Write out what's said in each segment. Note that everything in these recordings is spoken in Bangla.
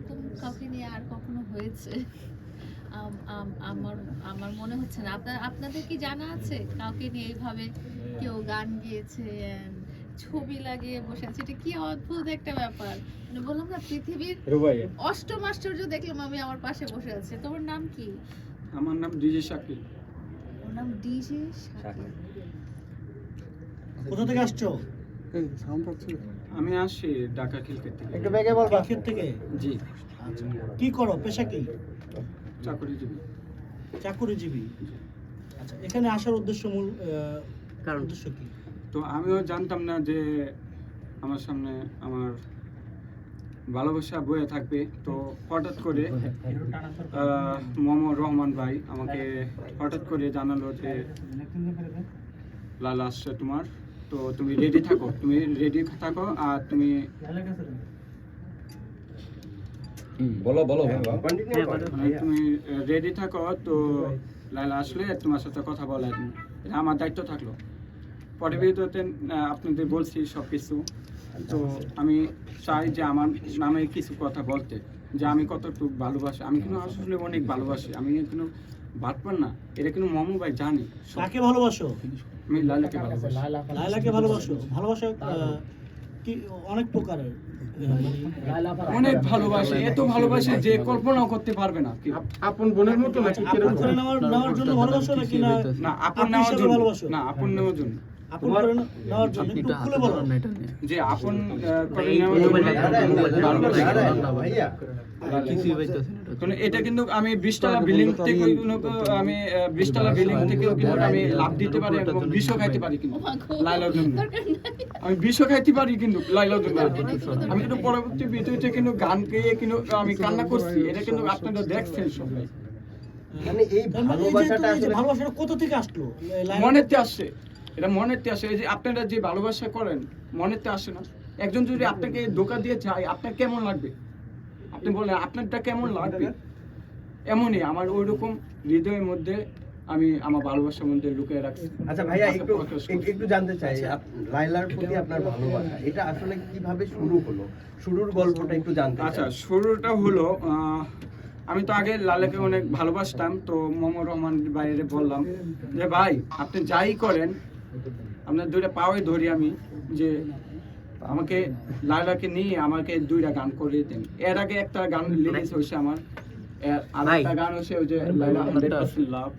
এরকম কাউকে নিয়ে আর কখনো হয়েছে? আম- আম- আমার আমার মনে হচ্ছে না। আপনার আপনাদের কি জানা আছে? কাউকে নিয়ে এইভাবে কেউ গান গিয়েছে ছবি লাগিয়ে বসে আছে? এটা কি অদ্ভুত একটা ব্যাপার। মানে বললাম না পৃথিবীর অষ্টম আশ্চর্য দেখলাম আমি আমার পাশে বসে আছে। তোমার নাম কি? আমার নাম ডিজে শাকিল। ওর নাম ডিজে শাকিল। কোথা থেকে আসছো? আমি আসছি ঢাকা খিলকেট থেকে। একটু বেগে বলবা? থেকে? জি। আচ্ছা কি করো? পেশা কি? চাকরিজীবী। চাকুরিজীবী? আচ্ছা এখানে আসার উদ্দেশ্য মূল কারণ? উদ্দেশ্য কি? তো আমিও জানতাম না যে আমার সামনে আমার ভালোবাসা বয়ে থাকবে। তো হঠাৎ করে মোহাম্মদ রহমান ভাই আমাকে হঠাৎ করে জানালো যে লালা আসছে তোমার। তো তুমি রেডি থাকো তুমি রেডি থাকো আর তুমি বলো বলো হ্যাঁ। মানে তুমি রেডি থাকো তো লাইলা আসলে তোমার সাথে কথা বলা এটা আমার দায়িত্ব থাকল। পরে ভিডিওতে আপনাদের বলছি সব কিছু তো আমি চাই যে আমার নামে কিছু কথা বলতে যে আমি কতটুকু ভালোবাসি। আমি কিন্তু আসলে অনেক ভালোবাসি। আমি কিন্তু বাটপার না এটা কিন্তু মমু ভাই জানি। কাকে ভালোবাসো? আমি লাইলাকে ভালোবাসি। লায়লাকে ভালোবাসো? ভালোবাসা কি অনেক প্রকারের। অনেক ভালোবাসে এত ভালোবাসি যে কল্পনাও করতে পারবে না। আপন বোনের মতো নাকি আপন করে নেওয়ার নেওয়ার জন্য ভালোবাসো নাকি না? না আপন নেওয়ার জন্য। ভালোবাসো? না আপন নেওয়ার জন্য। যে আপন এটা কিন্তু আমি বিশতলা বিল্ডিং থেকে কিন্তু আমি বিশতলা বিল্ডিং থেকেও কিন্তু আমি লাভ দিতে পারি এবং বিষও খাইতে পারি কিন্তু। লাইলার জন্য। আমি বিষও খাইতে পারি কিন্তু লাইলার জন্য। আমি কিন্তু পরবর্তী ভিডিওতে কিন্তু গান গেয়ে কিন্তু আমি কান্না করছি। এটা কিন্তু আপনারা দেখছেন সবাই। মানে এই মানে ভালোবাসাটা আসলে ভালোবাসাটা কোথা থেকে আসলো? মনেতে আসে এটা মনেতে আসে এই যে আপনারা যে ভালোবাসা করেন মনেতে আসে না? একজন যদি আপনাকে ধোকা দিয়ে যায় আপনার কেমন লাগবে? আপনি বলেন আপনারটা কেমন লাগবে? এমনই আমার ওই রকম হৃদয়ের মধ্যে আমি আমার ভালোবাসার মধ্যে লুকিয়ে রাখছি। আচ্ছা ভাইয়া একটু একটু জানতে চাই আপ- লাইলার প্রতি আপনার ভালোবাসা এটা আসলে কীভাবে শুরু হলো? শুরুর গল্পটা একটু জানতে আচ্ছা শুরুটা হলো আহ, আমি তো আগে লালাকে অনেক ভালোবাসতাম তো মোহাম্মদ রহমান বাইরে বললাম যে ভাই আপনি যাই করেন আপনার দুইটা পাওয়াই ধরি আমি যে আমাকে লালাকে নিয়ে আমাকে দুইটা গান করে দেন। এর আগে একটা গান রিলিজ হয়েছে আমার। আর একটা গান ওই যে লাইলা হান্ড্রেড পার্সেন্ট লাভ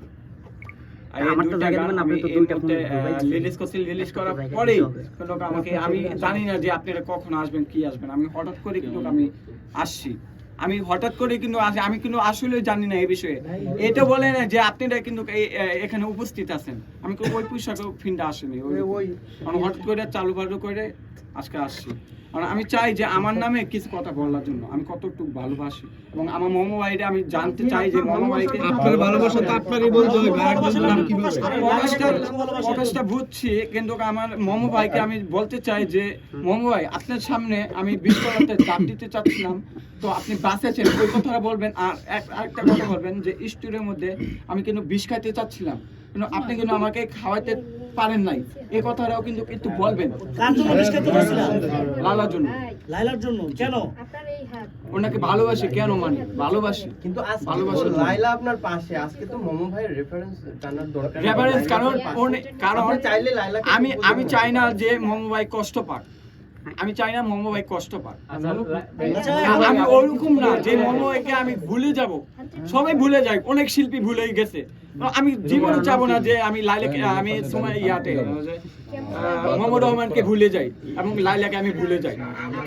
আমি জানি না যে আপনারা কখন আসবেন কি আসবেন। আমি হঠাৎ করে কিন্তু আমি আসছি। আমি হঠাৎ করে কিন্তু আমি কিন্তু আসলে জানি না এই বিষয়ে। এটা বলে না যে আপনারা কিন্তু এখানে উপস্থিত আছেন। আমি ওই পোশাকে ফিনটা আসেনি ওই- ওই হঠাৎ করে চালু বালু করে আজকে আসছি। কারণ আমি চাই যে আমার নামে কিছু কথা বলার জন্য। আমি কতটুকু ভালোবাসি। এবং আমার মোমো ভাইরে আমি জানতে চাই যে মোমো ভাইকে আপনার ভালোবাসা তো আপনারই বলতে হবে। আরেকজন নাম প্রকাশটা প্রকাশটা বুঝছি কিন্তু আমার মোমো ভাইকে আমি বলতে চাই যে মোমো ভাই আপনার সামনে আমি বিশ্বরাতে চাপ দিতে চাচ্ছিলাম। তো আপনি বাঁচেছেন ওই কথাটা বলবেন। আর এক- আরেকটা কথা বলবেন যে স্টোরের মধ্যে আমি কিন্তু বিষ খাইতে চাচ্ছিলাম। কিন্তু আপনি কিন্তু আমাকে খাওয়াতে পারেন নাই। এই কথাটাও কিন্তু একটু বলবেন। লালার জন্য। লাইলার জন্য কেন? ওনাকে ভালোবাসে কেন মানে? ভালোবাসে। কিন্তু ভালোবাসে ভালোবাসা লাইলা আপনার পাশে। আজকে তো মমো ভাইয়ের রেফারেন্স জানার দরকার রেফারেন্স কারণ কারণ চাইলে লাইলা আমি আমি চাই না যে মোমো ভাই কষ্ট পাক। আমি চাই না মোমো ভাই কষ্ট পাক। আচ্ছা, আমি- আমি ওরকম না যে মোমো ভাইকে আমি ভুলে যাব। সবাই ভুলে যায় অনেক শিল্পী ভুলে গেছে। আমি জীবনে চাবো না যে আমি লাইলাকে আমি সময় ইয়াতে মোহাম্মদ রহমানকে ভুলে যাই এবং লাইলাকে আমি ভুলে যাই।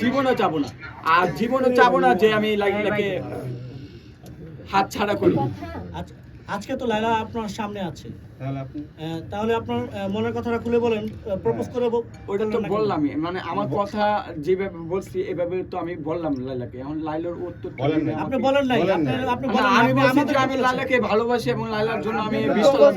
জীবনে চাবো না। আর জীবনে চাবো না যে আমি লাইলাকে হাত ছাড়া করি। আজকে তো লাইলা আপনার সামনে আছে। তাহলে আপনি তাহলে আপনার মনের কথাটা খুলে বলেন প্রপোজ করে ওইটা তো বললামই মানে আমার কথা যেভাবে বলছি এভাবে তো আমি বললাম লাইলাকে এখন লাইলার উত্তর বলেন আপনি বলেন নাই আপনি আপনি বলেন আমি বলছি আমি। লাইলাকে ভালোবাসি এবং লাইলার জন্য আমি বিশ্বাস